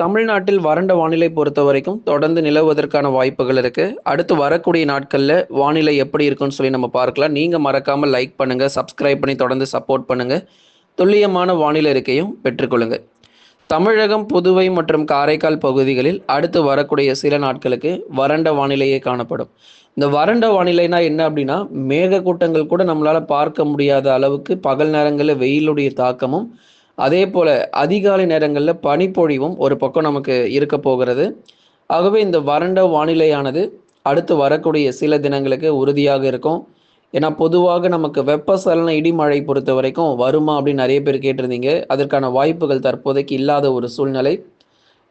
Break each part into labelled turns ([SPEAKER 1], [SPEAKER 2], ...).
[SPEAKER 1] தமிழ்நாட்டில் வறண்ட வானிலை பொறுத்த வரைக்கும் தொடர்ந்து நிலவுவதற்கான வாய்ப்புகள் இருக்கு. அடுத்து வரக்கூடிய நாட்கள்ல வானிலை எப்படி இருக்குன்னு சொல்லி நம்ம பார்க்கலாம். நீங்க மறக்காம லைக் பண்ணுங்க சப்ஸ்கிரைப் பண்ணி தொடர்ந்து சப்போர்ட் பண்ணுங்க. துல்லியமான வானிலை இருக்கையும் பெற்றுக்கொள்ளுங்க. தமிழகம் புதுவை மற்றும் காரைக்கால் பகுதிகளில் அடுத்து வரக்கூடிய சில நாட்களுக்கு வறண்ட வானிலையே காணப்படும். இந்த வறண்ட வானிலைனா என்ன அப்படின்னா மேகக்கூட்டங்கள் கூட நம்மளால பார்க்க முடியாத அளவுக்கு பகல் நேரங்களில் வெயிலுடைய தாக்கமும் அதே போல அதிகாலை நேரங்களில் பனிப்பொழிவும் ஒரு பக்கம் நமக்கு இருக்க போகிறது. ஆகவே இந்த வறண்ட வானிலையானது அடுத்து வரக்கூடிய சில தினங்களுக்கு உறுதியாக இருக்கும். ஏன்னா பொதுவாக நமக்கு வெப்பசலன இடிமழை பொறுத்த வரைக்கும் வருமா அப்படின்னு நிறைய பேர் கேட்டிருந்தீங்க. அதற்கான வாய்ப்புகள் தற்போதைக்கு இல்லாத ஒரு சூழ்நிலை.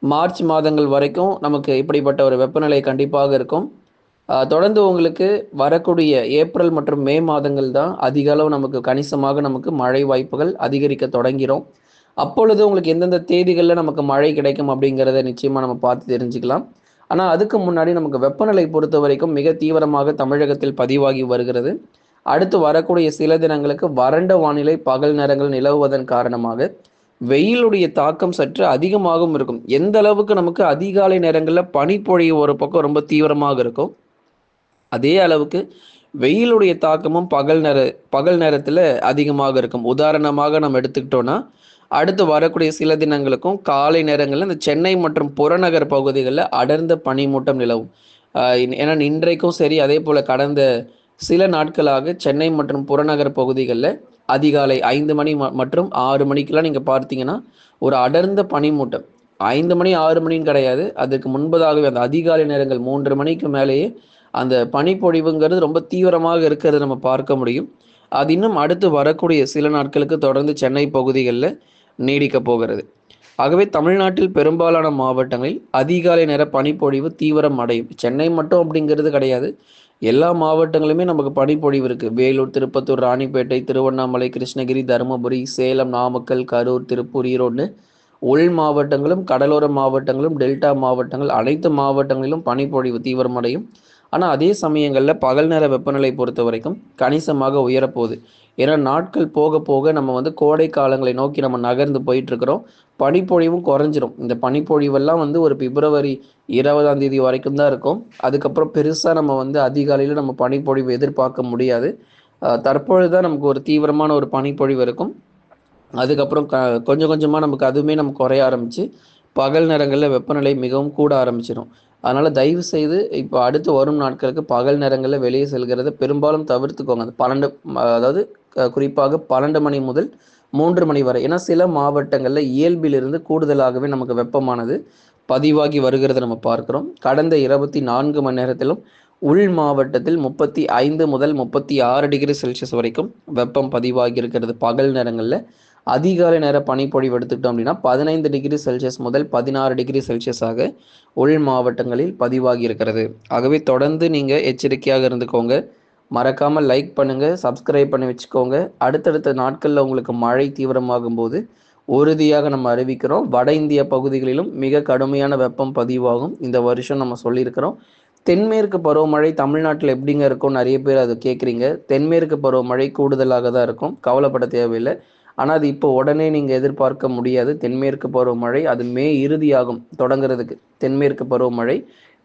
[SPEAKER 1] மார்ச் மாதங்கள் வரைக்கும் நமக்கு இப்படிப்பட்ட ஒரு வெப்பநிலை கண்டிப்பாக இருக்கும். தொடர்ந்து உங்களுக்கு வரக்கூடிய ஏப்ரல் மற்றும் மே மாதங்கள் தான் அதிக அளவு நமக்கு கணிசமாக நமக்கு மழை வாய்ப்புகள் அதிகரிக்க தொடங்கிறோம். அப்பொழுது உங்களுக்கு எந்தெந்த தேதிகளில் நமக்கு மழை கிடைக்கும் அப்படிங்கிறத நிச்சயமாக நம்ம பார்த்து தெரிஞ்சுக்கலாம். ஆனால் அதுக்கு முன்னாடி நமக்கு வெப்பநிலை பொறுத்த வரைக்கும் மிக தீவிரமாக தமிழகத்தில் பதிவாகி வருகிறது. அடுத்து வரக்கூடிய சில தினங்களுக்கு வறண்ட வானிலை பகல் நேரங்கள் நிலவுவதன் காரணமாக வெயிலுடைய தாக்கம் சற்று அதிகமாகவும் இருக்கும். எந்த அளவுக்கு நமக்கு அதிகாலை நேரங்களில் பனிப்பொழிவு ஒரு பக்கம் ரொம்ப தீவிரமாக இருக்கும் அதே அளவுக்கு வெயிலுடைய தாக்கமும் பகல் நேர பகல் நேரத்தில் அதிகமாக இருக்கும். உதாரணமாக நம்ம எடுத்துக்கிட்டோன்னா அடுத்து வரக்கூடிய சில தினங்களுக்கும் காலை நேரங்களில் இந்த சென்னை மற்றும் புறநகர் பகுதிகளில் அடர்ந்த பனிமூட்டம் நிலவும். ஏன்னா இன்றைக்கும் சரி அதே போல் கடந்த சில நாட்களாக சென்னை மற்றும் புறநகர் பகுதிகளில் அதிகாலை ஐந்து மணி ம- மற்றும் ஆறு மணிக்கெல்லாம் நீங்கள் பார்த்தீங்கன்னா ஒரு அடர்ந்த பனிமூட்டம். ஐந்து மணி ஆறு மணின்னு கிடையாது. அதுக்கு முன்பதாகவே அந்த அதிகாலை நேரங்கள் மூன்று மணிக்கு மேலேயே அந்த பனிப்பொழிவுங்கிறது ரொம்ப தீவிரமாக இருக்கிறது நம்ம பார்க்க முடியும். அது இன்னும் அடுத்து வரக்கூடிய சில நாட்களுக்கு தொடர்ந்து சென்னை பகுதிகளில் நீடிக்க போகிறது. ஆகவே தமிழ்நாட்டில் பெரும்பாலான மாவட்டங்களில் அதிகாலை நேர பனிப்பொழிவு தீவிரம் அடையும். சென்னை மட்டும் அப்படிங்கிறது கிடையாது. எல்லா மாவட்டங்களுமே நமக்கு பனிப்பொழிவு இருக்கு. வேலூர் திருப்பத்தூர் ராணிப்பேட்டை திருவண்ணாமலை கிருஷ்ணகிரி தருமபுரி சேலம் நாமக்கல் கரூர் திருப்பூர் ஈரோடு உள் மாவட்டங்களும் கடலோர மாவட்டங்களும் டெல்டா மாவட்டங்கள் அனைத்து மாவட்டங்களிலும் பனிப்பொழிவு தீவிரமடையும் ஆனால் அதே சமயங்களில் பகல் நேர வெப்பநிலை பொறுத்த வரைக்கும் கணிசமாக உயரப்போகுது. ஏன்னா நாட்கள் போக போக நம்ம வந்து கோடை காலங்களை நோக்கி நம்ம நகர்ந்து போயிட்டுருக்கிறோம். பனிப்பொழிவும் குறைஞ்சிரும். இந்த பனிப்பொழிவெல்லாம் வந்து ஒரு பிப்ரவரி இருபதாம் தேதி வரைக்கும் தான் இருக்கும். அதுக்கப்புறம் பெருசாக நம்ம வந்து அதிகாலையில் நம்ம பனிப்பொழிவு எதிர்பார்க்க முடியாது. தற்பொழுது தான் நமக்கு ஒரு தீவிரமான ஒரு பனிப்பொழிவு இருக்கும். அதுக்கப்புறம் க கொஞ்சம் கொஞ்சமாக நமக்கு அதுவுமே நம்ம குறைய ஆரம்பித்து பகல் நேரங்களில் வெப்பநிலை மிகவும் கூட ஆரம்பிச்சிடும் அதனால தயவு செய்து இப்போ அடுத்து வரும் நாட்களுக்கு பகல் நேரங்களில் வெளியே செல்கிறத. பெரும்பாலும் தவிர்த்துக்கோங்க. அந்த பன்னெண்டு அதாவது க- குறிப்பாக பன்னெண்டு மணி முதல் மூன்று மணி வரை. ஏன்னா சில மாவட்டங்களில் இயல்பிலிருந்து கூடுதலாகவே நமக்கு வெப்பமானது பதிவாகி வருகிறத நம்ம பார்க்கிறோம். கடந்த இருபத்தி நான்கு மணி நேரத்திலும் உள் மாவட்டத்தில் முப்பத்தி ஐந்து முதல் முப்பத்தி ஆறு டிகிரி செல்சியஸ் வரைக்கும் வெப்பம் பதிவாகி இருக்கிறது பகல் நேரங்களில். அதிகாலை நேர பனிப்பொழிவு எடுத்துக்கிட்டோம் அப்படின்னா பதினைந்து டிகிரி செல்சியஸ் முதல் பதினாறு டிகிரி செல்சியஸாக உள் மாவட்டங்களில் பதிவாகி இருக்கிறது. ஆகவே தொடர்ந்து நீங்கள் எச்சரிக்கையாக இருந்துக்கோங்க. மறக்காமல் லைக் பண்ணுங்க சப்ஸ்கிரைப் பண்ணி வச்சுக்கோங்க. அடுத்தடுத்த நாட்களில் உங்களுக்கு மழை தீவிரமாகும் போது உறுதியாக நம்ம அறிவிக்கிறோம். வட இந்திய பகுதிகளிலும் மிக கடுமையான வெப்பம் பதிவாகும். இந்த வருஷம் நம்ம சொல்லியிருக்கிறோம். தென்மேற்கு பருவமழை தமிழ்நாட்டில் எப்படிங்க இருக்கும்? நிறைய பேர் அதை கேட்குறீங்க. தென்மேற்கு பருவமழை கூடுதலாக தான் இருக்கும். கவலைப்பட தேவையில்லை. ஆனால் அது இப்போ உடனே நீங்கள் எதிர்பார்க்க முடியாது. தென்மேற்கு பருவமழை அது மே இறுதியாகும் தொடங்குறதுக்கு. தென்மேற்கு பருவமழை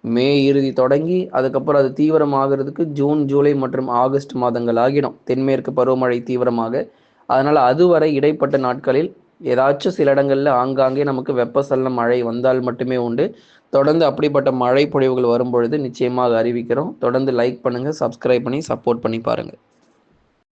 [SPEAKER 1] மே இறுதி தொடங்கி அதுக்கப்புறம் அது தீவிரமாகிறதுக்கு ஜூன் ஜூலை மற்றும் ஆகஸ்ட் மாதங்கள் ஆகிடும். தென்மேற்கு பருவமழை தீவிரமாக. அதனால் அதுவரை இடைப்பட்ட நாட்களில் ஏதாச்சும் சில இடங்களில் ஆங்காங்கே நமக்கு வெப்பசலன மழை வந்தால் மட்டுமே உண்டு. தொடர்ந்து அப்படிப்பட்ட மழை பொழிவுகள் வரும்பொழுது நிச்சயமாக அறிவிக்கிறோம். தொடர்ந்து லைக் பண்ணுங்கள் சப்ஸ்கிரைப் பண்ணி சப்போர்ட் பண்ணி பாருங்கள்